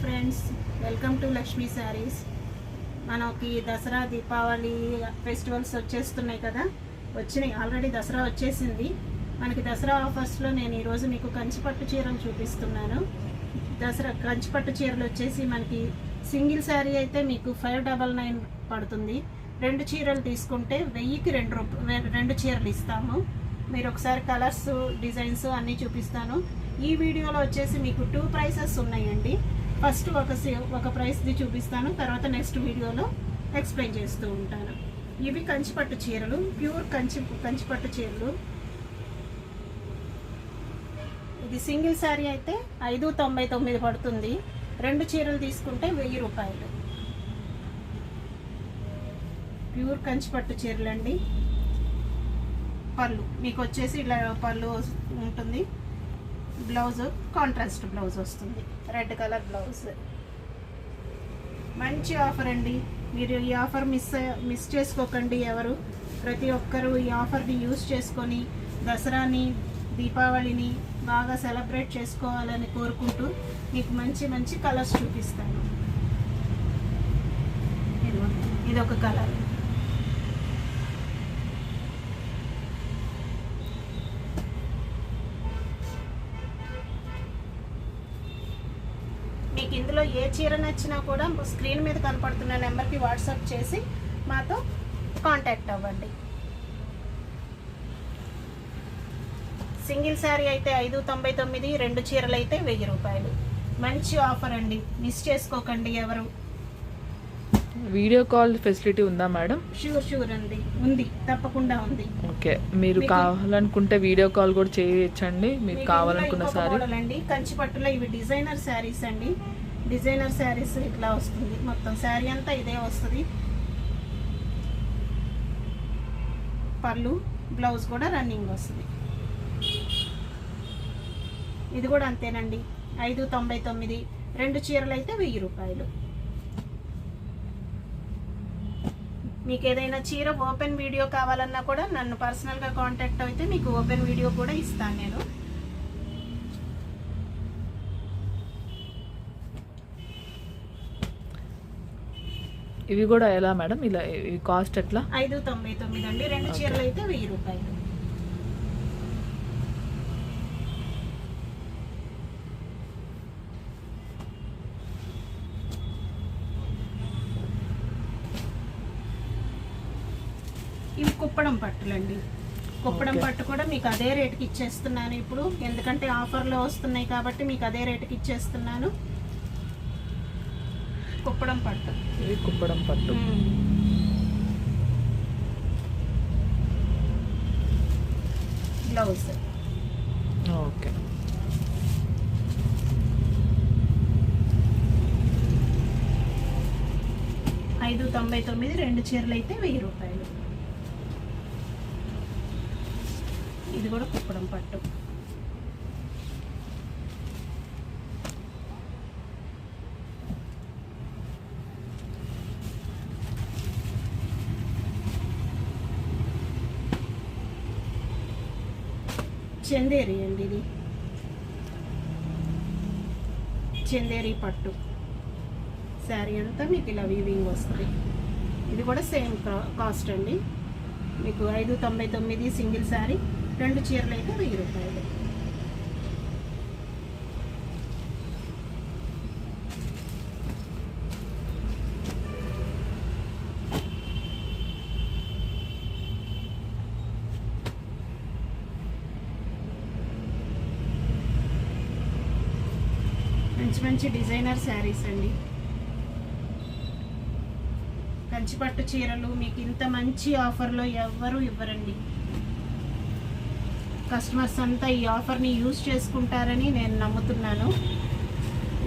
Friends welcome to Lakshmi sarees మనకి Dasara Deepavali festivals వచ్చేస్తున్నాయి కదా? వచ్చినాయి. ఆల్రెడీ దసరా వచ్చేసింది. మనకి దసరా ఆఫర్స్లో నేను ఈరోజు మీకు కంచిపట్టు చీరలు చూపిస్తున్నాను. దసరా కంచిపట్టు చీరలు వచ్చేసి మనకి సింగిల్ శారీ అయితే మీకు ఫైవ్ డబల్ నైన్ పడుతుంది. రెండు చీరలు తీసుకుంటే వెయ్యికి రెండు రెండు చీరలు ఇస్తాము. మీరు ఒకసారి కలర్స్ డిజైన్స్ అన్నీ చూపిస్తాను. ఈ వీడియోలో వచ్చేసి మీకు టూ ప్రైసెస్ ఉన్నాయండి. ఫస్ట్ ఒక ఒక ప్రైస్ది చూపిస్తాను తర్వాత నెక్స్ట్ వీడియోలో ఎక్స్ప్లెయిన్ చేస్తూ ఉంటాను. ఇవి కంచిపట్టు చీరలు ప్యూర్ కంచి కంచిపట్టు చీరలు. ఇది సింగిల్ శారీ అయితే ఐదు తొంభై తొమ్మిది పడుతుంది. రెండు చీరలు తీసుకుంటే వెయ్యి రూపాయలు. ప్యూర్ కంచిపట్టు చీరలండి. పళ్ళు మీకు వచ్చేసి ఇలా పళ్ళు ఉంటుంది. బ్లౌజ్ కాంట్రాస్ట్ బ్లౌజ్ వస్తుంది. రెడ్ కలర్ బ్లౌజ్ మంచి ఆఫర్ అండి. మీరు ఈ ఆఫర్ మిస్ మిస్ చేసుకోకండి ఎవరు. ప్రతి ఒక్కరూ ఈ ఆఫర్ని యూస్ చేసుకొని దసరాని దీపావళిని బాగా సెలబ్రేట్ చేసుకోవాలని కోరుకుంటూ మీకు మంచి మంచి కలర్స్ చూపిస్తాను. ఇది ఒక కలర్ ఏ చీర నచ్చినా కూడా స్క్రీన్ మీద కనపడుతున్న నెంబర్కి వాట్సాప్ చేసి మాతో కాంటాక్ట్ అవ్వండి. సింగిల్ శారీ అయితే ఐదు తొంభై తొమ్మిది రెండు చీరలు అయితే వెయ్యి రూపాయలు. మంచి ఆఫర్ అండి. మిస్ చేసుకోకండి ఎవరు. వీడియో కాల్ ఫెసిలిటీ ఉందా మేడం? షూర్ షూర్ అండి. ఉంది. తప్పకుండా ఉంది. ఓకే. మీరు కావాలనుకుంటే వీడియో కాల్ కూడా చేయొచ్చండి. మీరు మీకు కావాలనుకున్న సారీ మోడల్ అండి. కంచిపట్టులో ఇవి డిజైనర్ శారీస్ అండి. డిజైనర్ శారీస్ ఇట్లా వస్తుంది. మొత్తం శారీ అంతా ఇదే వస్తుంది. పళ్ళు బ్లౌజ్ కూడా రన్నింగ్ వస్తుంది. ఇది కూడా అంతేనండి. ఐదు తొంభై తొమ్మిది రెండు చీరలు అయితే వెయ్యి రూపాయలు. మీకు ఏదైనా చీర ఓపెన్ వీడియో కావాలన్నా కూడా నన్ను పర్సనల్గా కాంటాక్ట్ అయితే మీకు ఓపెన్ వీడియో కూడా ఇస్తాను నేను. ఇవి కూడా ఎలా మేడం? ఇలా ఇవి కాస్ట్ ఎట్లా? ఐదు తొంభై తొమ్మిది అండి. రెండు. చీరలు అయితే వెయ్యి రూపాయలు. ఇవి కుప్పడం పట్టులండి. కుప్పడం. పట్టు కూడా మీకు అదే రేటుకి ఇచ్చేస్తున్నాను ఇప్పుడు. ఎందుకంటే ఆఫర్లో వస్తున్నాయి కాబట్టి మీకు అదే రేటుకి ఇచ్చేస్తున్నాను. కుప్పడం పట్టు. ఇవి కుప్పడం పట్టు. Blouse okay. ఐదు తొంభై తొమ్మిది రెండు చీరలు అయితే వెయ్యి రూపాయలు. ఇది కూడా కుప్పడం పట్టు. చందేరి అండి ఇది. చందేరి పట్టు. శారీ అంతా మీకు ఇలా వీవింగ్ వస్తుంది. ఇది కూడా సేమ్ కాస్ట్ అండి. మీకు ఐదు తొంభై తొమ్మిది సింగిల్ శారీ రెండు చీరలు అయితే వెయ్యి రూపాయలు. మంచి డిజైనర్ శారీస్ అండి. కంచిపట్టు చీరలు మీకు ఇంత మంచి ఆఫర్లో ఎవ్వరూ ఇవ్వరండి. కస్టమర్స్ అంతా ఈ ఆఫర్ని యూజ్ చేసుకుంటారని నేను నమ్ముతున్నాను.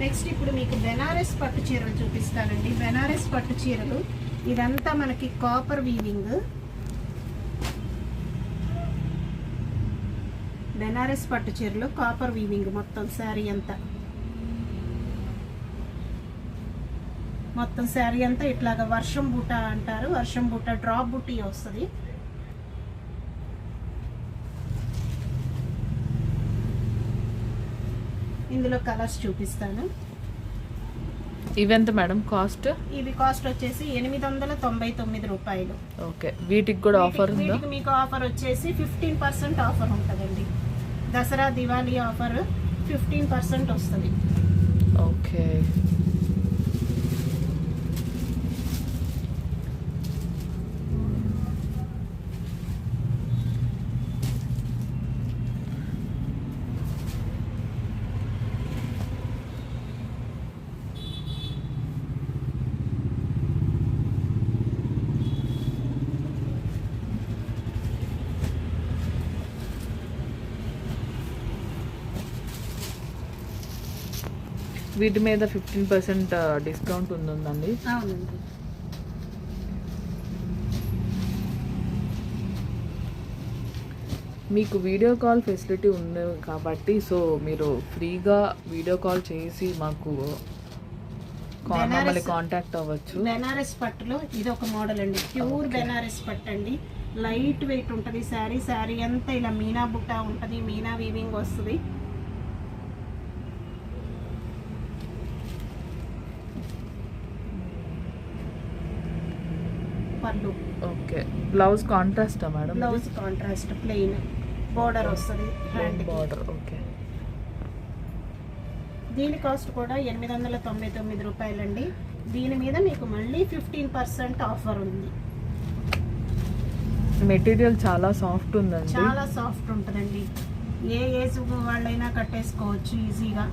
నెక్స్ట్ ఇప్పుడు మీకు బెనారస్ పట్టు చీరలు చూపిస్తానండి. బెనారస్ పట్టు చీరలు ఇదంతా మనకి కాపర్ వీవింగ్. బెనారస్ పట్టు చీరలు కాపర్ వీవింగ్ మొత్తం శారీ అంతా. మొత్తం శారీ అంతా ఇట్లాగా వర్షం బూట అంటారు. వర్షం బూట డ్రాప్ బుట్టి వస్తుంది. ఇందులో కలర్స్ చూపిస్తాను. ఇవెంత మేడం కాస్ట్? ఇవి కాస్ట్ వచ్చేసి ఎనిమిది వందల తొంభై తొమ్మిది రూపాయలు. ఓకే. వీటికి కూడా ఆఫర్ ఉందా? మీకు ఆఫర్ వచ్చేసి ఫిఫ్టీన్ పర్సెంట్ ఆఫర్ ఉంటుందండి. Dasara Diwali offer fifteen percent వస్తుంది. ఓకే. వీటి మీద ఫిఫ్టీన్ పర్సెంట్ డిస్కౌంట్ ఉందండి. అవునండి. మీకు వీడియో కాల్ ఫెసిలిటీ ఉంది కాబట్టి సో మీరు ఫ్రీగా వీడియో కాల్ చేసి మాకు మమ్మల్ని కాంటాక్ట్ అవ్వచ్చు. బెనారస్ పట్టులో ఇది ఒక మోడల్ అండి. ప్యూర్ బెనారస్ పట్టు అండి. లైట్ వెయిట్ ఉంటుంది శారీ శారీ అంతా ఇలా మీనా బుట్ట ఉంటుంది మీనా వీవింగ్ వస్తుంది. పళ్ళు. Okay. Blouse కాంట్రాస్టా madam blouse contrast plain. Border వస్తుంది హ్యాండ్ బార్డర్ ఓకే. దీని కాస్ట్ కూడా ఎనిమిది వందల తొంభై తొమ్మిది రూపాయలండి. దీని మీద మీకు మళ్ళీ ఫిఫ్టీన్ పర్సెంట్ ఆఫర్ ఉంది. మెటీరియల్ చాలా సాఫ్ట్ ఉందండి. చాలా సాఫ్ట్ ఉంటుందండి. ఏ ఏజ్ వాళ్ళైనా కట్టేసుకోవచ్చు ఈజీగా.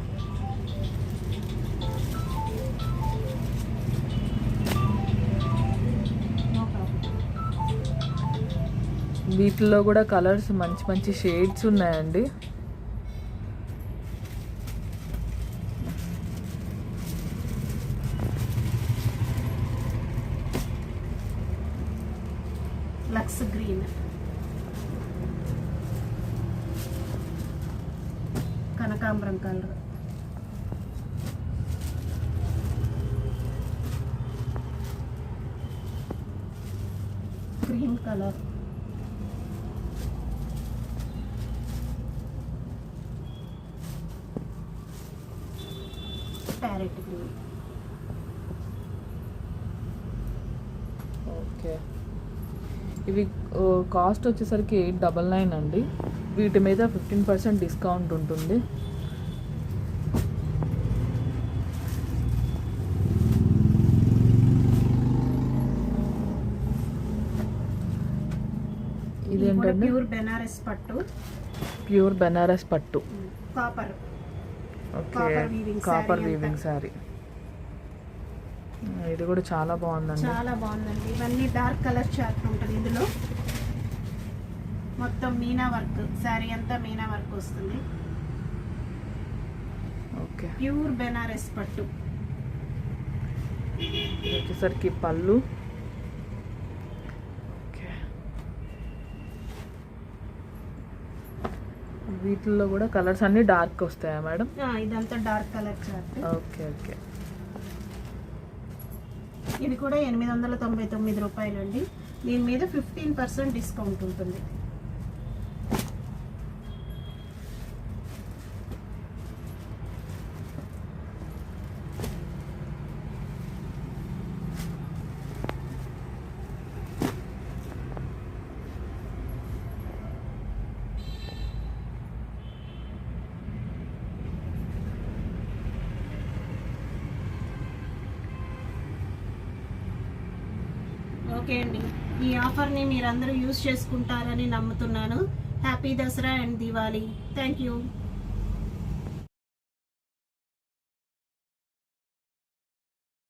వీటిలో కూడా కలర్స్ మంచి మంచి షేడ్స్ ఉన్నాయండి. Lux green. కనకాంబరం colour. Cream colour. Parrot green okay. ఇవి కాస్ట్ వచ్చేసరికి ఎయిట్ డబల్ నైన్ అండి. వీటి మీద ఫిఫ్టీన్ పర్సెంట్ డిస్కౌంట్ ఉంటుంది. ఇదేంటండి? ప్యూర్ బెనారస్ పట్టు. ప్యూర్ బెనారస్ పట్టు. కాపర్. కాపర్ వీవింగ్ శారీ ఇది కూడా చాలా బాగుందండి. చాలా బాగుందండి. ఇవన్నీ డార్క్ కలర్ చార్ట్ ఉంటుంది ఇందులో. మొత్తం మీనా వర్క్ శారీ అంతా మీనా వర్క్ వస్తుంది. ఓకే. ప్యూర్ బెనారస్ పట్టు. వచ్చేసరికి పళ్ళు. వీటిల్లో కూడా కలర్స్ అన్ని డార్క్ వస్తాయా మేడం? ఇదంతా dark colour chart. Okay okay. ఇది కూడా ఎనిమిది వందల తొంభై తొమ్మిది రూపాయలు అండి దీని మీద ఫిఫ్టీన్ పర్సెంట్ డిస్కౌంట్ ఉంటుంది. ఓకే అండి. ఈ ఆఫర్ని మీరందరూ యూజ్ చేసుకుంటారని నమ్ముతున్నాను. Happy Dasara and Diwali. Thank you.